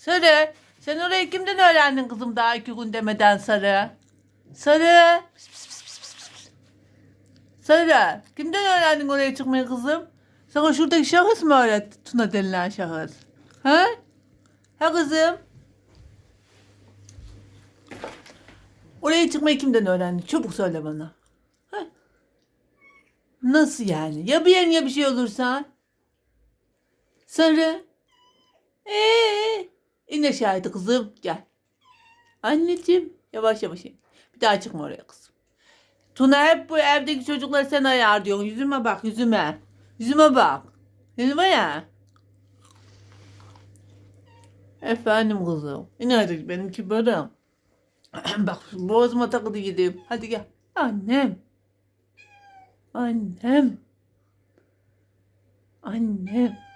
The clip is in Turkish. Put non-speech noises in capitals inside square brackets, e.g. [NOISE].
Sarı. Sen orayı kimden öğrendin kızım daha iki gün demeden Sarı? Sarı. Sarı. Kimden öğrendin oraya çıkmayı kızım? Sana şuradaki şahıs mı öğretti? Tuna denilen şahıs. Ha? Ha kızım? Oraya çıkmayı kimden öğrendin? Çabuk söyle bana. Ha? Nasıl yani? Ya bir yerin ya bir şey olursa? Sarı. Ee, in aşağıydı kızım. Gel. Anneciğim. Yavaş yavaş in. Bir daha çıkma oraya kızım. Tuna hep bu evdeki çocukları sen ayar diyorsun. Yüzüme bak yüzüme. Yüzüme bak. Yüzüme ya. Efendim kızım. İn hadi benim kibarım. [CLEARS THROAT] bak boğazıma takıldı gideyim. Hadi gel. Annem. Annem. Annem.